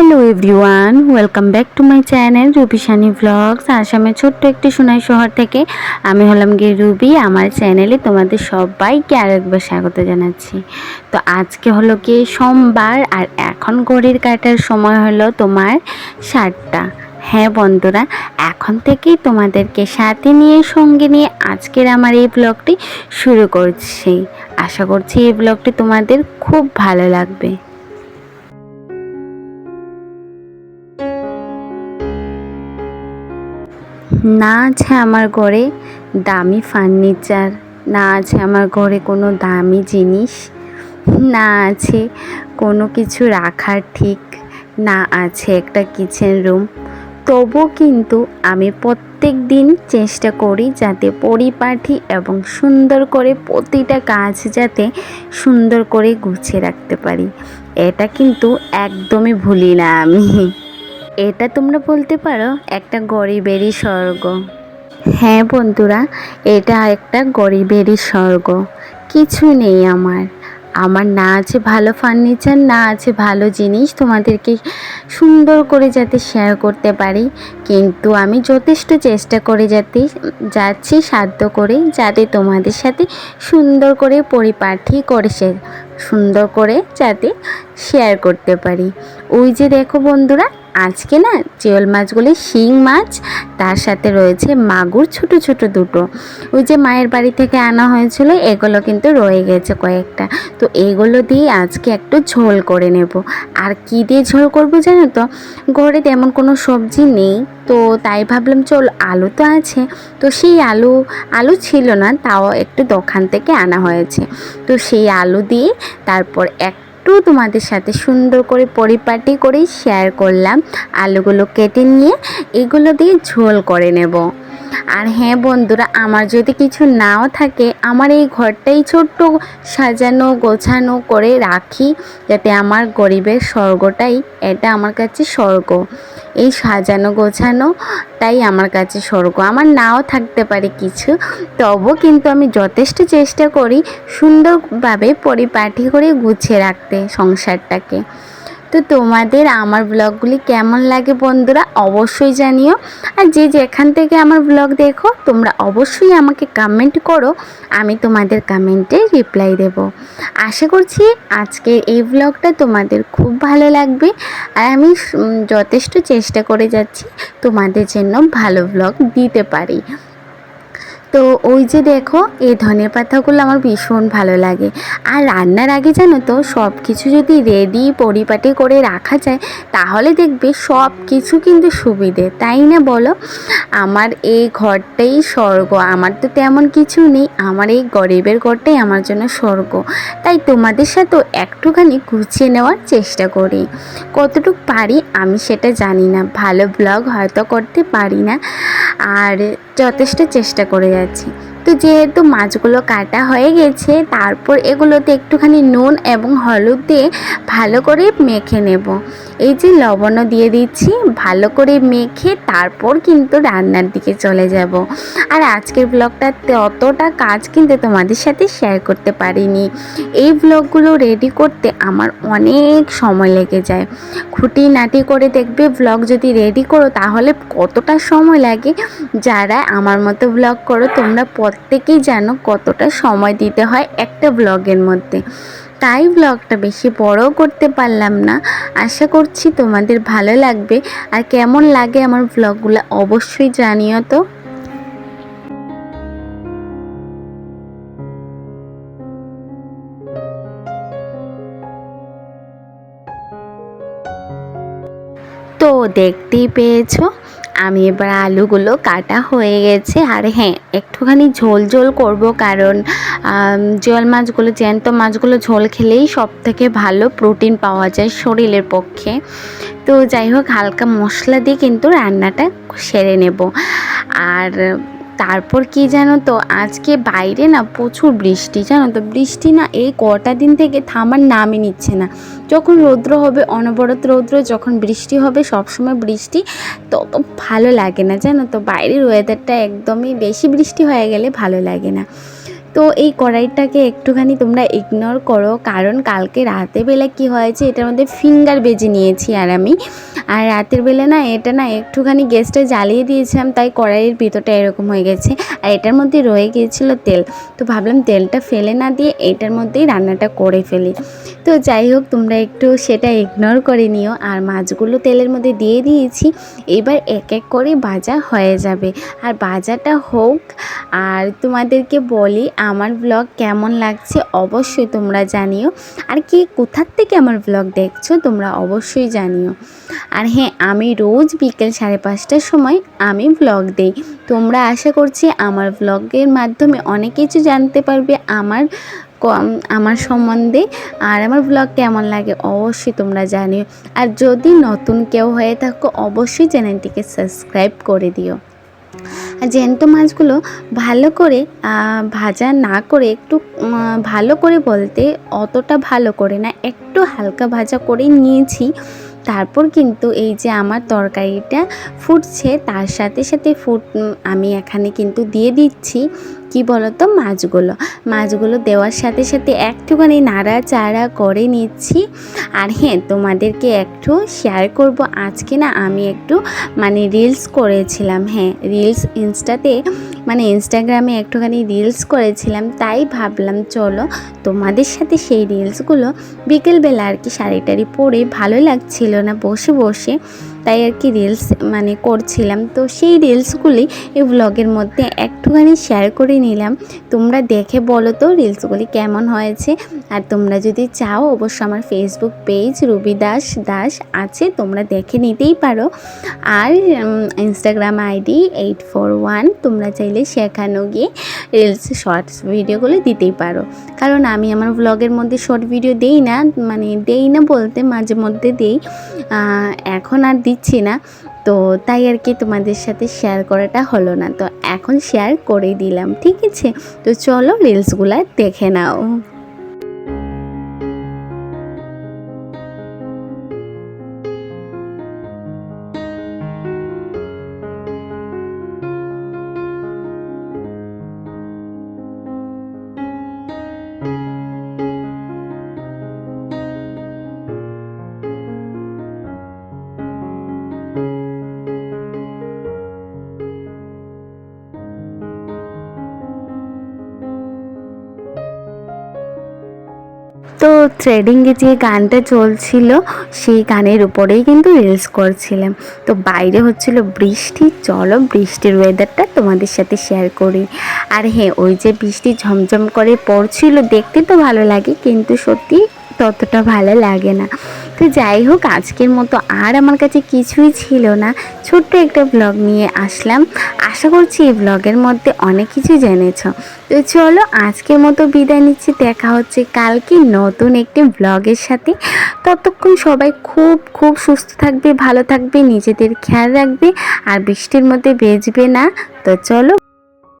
Hello everyone welcome back to my channel Rubishani vlogs আসামের ছোট্ট একটি সোনাই শহর থেকে আমি হলাম গিয়ে রুবি, আমার চ্যানেলে তোমাদের সবাইকে আরেকবার স্বাগত জানাচ্ছি। তো আজকে হলো গিয়ে সোমবার, আর এখন ঘড়ির কাটার সময় হলো তোমার সাতটা। হ্যাঁ বন্ধুরা, এখন থেকেই তোমাদেরকে সাথে নিয়ে, সঙ্গে নিয়ে আজকের আমার এই ব্লগটি শুরু করছি। আশা করছি এই ব্লগটি তোমাদের খুব ভালো লাগবে। না আছে আমার ঘরে দামি ফার্নিচার, না আছে আমার ঘরে কোনো দামি জিনিস, না আছে কোনো কিছু রাখার ঠিক, না আছে একটা কিচেন রুম তবু কিন্তু আমি প্রত্যেক দিন চেষ্টা করি যাতে পরিপাটি এবং সুন্দর করে প্রতিটা কাজ যাতে সুন্দর করে গুছিয়ে রাখতে পারি। এটা কিন্তু একদমই ভুলি না আমি। এটা তোমরা বলতে পারো, একটা গরিবেরই স্বর্গ। হ্যাঁ বন্ধুরা, এটা একটা গরিবেরই স্বর্গ। কিছু নেই আমার। আমার না আছে ভালো ফার্নিচার না আছে ভালো জিনিস, তোমাদেরকে সুন্দর করে যাতে শেয়ার করতে পারি। কিন্তু আমি যথেষ্ট চেষ্টা করে যাতে, যাচ্ছি সাধ্য করে, যাতে তোমাদের সাথে সুন্দর করে পরিপাঠি করে সে, সুন্দর করে যাতে শেয়ার করতে পারি। ওই যে দেখো বন্ধুরা আজকে না জিওল মাছগুলি শিং মাছ, তার সাথে রয়েছে মাগুর ছোট ছোট দুটো। ওই যে মায়ের বাড়ি থেকে আনা হয়েছিল, এগুলো কিন্তু রয়ে গেছে কয়েকটা। তো এইগুলো দিয়ে আজকে একটু ঝোল করে নেব। আর কি দিয়ে ঝোল করব জানো তো? ঘরে তেমন কোনো সবজি নেই, তো তাই ভাবলাম চল আলু তো আছে। তো সেই আলু আলু ছিল না, তাও একটু দোকান থেকে আনা হয়েছে। তো সেই আলু দিয়ে তারপর এক একটু তোমাদের সাথে সুন্দর করে পরিপাটি করে শেয়ার করলাম। আলুগুলো কেটে নিয়ে এগুলো দিয়ে ঝোল করে নেব। আর হ্যাঁ বন্ধুরা, আমার যদি কিছু নাও থাকে, আমার এই ঘরটাই ছোট্ট সাজানো, গোছানো করে রাখি, যাতে আমার গরিবের স্বর্গটাই, এটা আমার কাছে স্বর্গ। এই সাজানো গোছানো, তাই আমার কাছে স্বর্গ। আমার নাও থাকতে পারে কিছু তবু কিন্তু আমি যথেষ্ট চেষ্টা করি সুন্দরভাবে পরিপাঠি করে গুছিয়ে রাখতে সংসারটাকে। তো তোমাদের আমার ব্লগগুলি কেমন লাগে বন্ধুরা অবশ্যই জানিও। আর যে যেখান থেকে আমার ব্লগ দেখো, তোমরা অবশ্যই আমাকে কমেন্ট করো, আমি তোমাদের কমেন্টে রিপ্লাই দেব। আশা করছি আজকের এই ব্লগটা তোমাদের খুব ভালো লাগবে, আর আমি যথেষ্ট চেষ্টা করে যাচ্ছি তোমাদের জন্য ভালো ব্লগ দিতে পারি। তো ওই যে দেখো, এই ধনে পাতাগুলো আমার ভীষণ ভালো লাগে। আর রান্নার আগে জানো তো সব কিছু যদি রেডি পরিপাটি করে রাখা যায়, তাহলে দেখবে সব কিছু কিন্তু সুবিধে, তাই না বলো? আমার এই ঘরটাই স্বর্গ, আমার তো তেমন কিছু নেই, আমার এই গরিবের ঘরটাই আমার জন্য স্বর্গ। তাই তোমাদের সাথেও একটুখানি গুছিয়ে নেওয়ার চেষ্টা করি। কতটুকু পারি আমি সেটা জানি না, ভালো ব্লগ হয়তো করতে পারি না, আর যথেষ্ট চেষ্টা করে যাচ্ছি তো যেহেতু মাছগুলো কাটা হয়ে গেছে, তারপর এগুলোতে একটুখানি নুন এবং হলুদ দিয়ে ভালো করে মেখে নেব। এই যে লবণও দিয়ে দিচ্ছি, ভালো করে মেখে তারপর কিন্তু রান্নার দিকে চলে যাব। আর আজকের ব্লগটাতে অতটা কাজ কিন্তু তোমাদের সাথে শেয়ার করতে পারিনি। এই ব্লগগুলো রেডি করতে আমার অনেক সময় লেগে যায়। খুঁটি নাটি করে দেখবে, ব্লগ যদি রেডি করো তাহলে কতটা সময় লাগে? যারা আমার মতো ব্লগ করো, তোমরা প্রত্যেকেই জানো কতটা সময় দিতে হয় একটা ব্লগের মধ্যে। তাই ব্লগটা বেশি বড় করতে পারলাম না। আশা করছি তোমাদের ভালো লাগবে। আর কেমন লাগে আমার ব্লগগুলো অবশ্যই জানিও তো। তো দেখতেই পেয়েছ, আমি এবার আলুগুলো কাটা হয়ে গেছে। আর হ্যাঁ একটুখানি ঝোল ঝোল করব কারণ জল মাছগুলো, জ্যান্ত মাছগুলো ঝোল খেলেই সব থেকে ভালো প্রোটিন পাওয়া যায় শরীরের পক্ষে। তো যাই হোক, হালকা মশলা দিয়ে কিন্তু রান্নাটা সেরে নেব। আর তারপর কি জানো তো? আজকে বাইরে না প্রচুর বৃষ্টি, জানো তো? বৃষ্টি না এই কটা দিন থেকে থামার নামই নিচ্ছে না। যখন রৌদ্র হবে, অনবরত রৌদ্র, যখন বৃষ্টি হবে, সবসময় বৃষ্টি, তত ভালো লাগে না, জানো তো? বাইরের ওয়েদারটা একদমই বেশি বৃষ্টি হয়ে গেলে ভালো লাগে না। তো এই কড়াইটাকে একটুখানি তোমরা ইগনোর করো, কারণ কালকে রাতে বেলা কি হয়েছে, এটার মধ্যে ফিঙ্গার বেজে নিয়েছি আর আমি। আর রাতের বেলা না, এটা না একটুখানি গ্যাসটা জ্বালিয়ে দিয়েছিলাম, তাই কড়াইয়ের ভিতরটা এরকম হয়ে গেছে। আর এটার মধ্যে রয়ে গিয়েছিল তেল। তো ভাবলাম তেলটা ফেলে না দিয়ে এটার মধ্যেই রান্নাটা করে ফেলি। তো যাই হোক, তোমরা একটু সেটা ইগনোর করে নিও। আর মাছগুলো তেলের মধ্যে দিয়ে দিয়েছি। এবার এক এক করে ভাজা হয়ে যাবে। আর ভাজাটা হোক, আর তোমাদেরকে বলি আমার ব্লগ কেমন লাগছে অবশ্যই তোমরা জানিও। আর কে কোথার থেকে আমার ব্লগ দেখছ তোমরা অবশ্যই জানিও। আর হ্যাঁ আমি রোজ বিকেল সাড়ে পাঁচটার সময় আমি ব্লগ দিই। তোমরা আশা করছি আমার ব্লগের মাধ্যমে অনেক কিছু জানতে পারবে আমার আমার সম্বন্ধে। আর আমার ব্লগ কেমন লাগে অবশ্যই তোমরা জানিও। আর যদি নতুন কেউ হয়ে থাকো, অবশ্যই চ্যানেলটিকে সাবস্ক্রাইব করে দিও। জ্যান্ত মাছগুলো ভালো করে ভাজা না করে একটু ভালো করে বলতে অতটা ভালো করে না, একটু হালকা ভাজা করে নিয়েছি। তারপর কিন্তু এই যে আমার তরকারিটা ফুটছে, তার সাথে সাথে ফুট আমি এখানে কিন্তু দিয়ে দিচ্ছি। কি বলতো মাছগুলো? মাছগুলো দেওয়ার সাথে সাথে একটুখানি নাড়াচাড়া করে নিচ্ছি। আর হ্যাঁ তোমাদেরকে একটু শেয়ার করব। আজকে না আমি একটু মানে রিলস করেছিলাম। হ্যাঁ রিলস ইনস্টাতে মানে ইনস্টাগ্রামে একটুখানি রিলস করেছিলাম। তাই ভাবলাম, চলো তোমাদের সাথে সেই রিলসগুলো বিকেলবেলা আর কি শাড়ি টাড়ি পরে ভালো লাগছিল না বসে বসে। তাই আর কি রিলস মানে করছিলাম। তো সেই রিলসগুলি এই ব্লগের মধ্যে একটুখানি শেয়ার করে নিলাম। তোমরা দেখে বলো তো রিলসগুলি কেমন হয়েছে? আর তোমরা যদি চাও অবশ্য আমার ফেসবুক পেজ রুবি দাস দাস আছে, তোমরা দেখে নিতেই পারো। আর Instagram ID eight four one তোমরা চাইলে সেখানেও গিয়ে রিলস শর্টস ভিডিওগুলো দিতেই পারো। কারণ আমি আমার ব্লগের মধ্যে শর্ট ভিডিও দেই না মানে দেই না বলতে মাঝে মধ্যে দেই। এখন আর দিচ্ছি না। তো তাই আর কি তোমাদের সাথে শেয়ার করাটা হলো না। তো এখন শেয়ার করে দিলাম, ঠিক আছে? তো চলো রিলসগুলো দেখে নাও। ট্রেডিংয়ে যে গানটা চলছিল, সেই গানের উপরেই কিন্তু রিলস করছিলাম। তো বাইরে হচ্ছিল বৃষ্টি, চলো বৃষ্টির ওয়েদারটা তোমাদের সাথে শেয়ার করি। আর হ্যাঁ ওই যে বৃষ্টি ঝমঝম করে পড়ছিল, দেখতে তো ভালো লাগে, কিন্তু সত্যি ততটা ভালো লাগে না। তো যাই হোক, আজকের মতো আর আমার কাছে কিছুই ছিল না। ছোট্ট একটা ব্লগ নিয়ে আসলাম। আশা করছি এই ব্লগের মধ্যে অনেক কিছু জেনেছ। তো চলো, আজকের মতো বিদায় নিচ্ছি। দেখা হচ্ছে কালকে নতুন একটি ব্লগের সাথে। ততক্ষণ সবাই খুব খুব সুস্থ থাকবে, ভালো থাকবে, নিজেদের খেয়াল রাখবে। আর বৃষ্টির মধ্যে বেজবে না। তো চলো।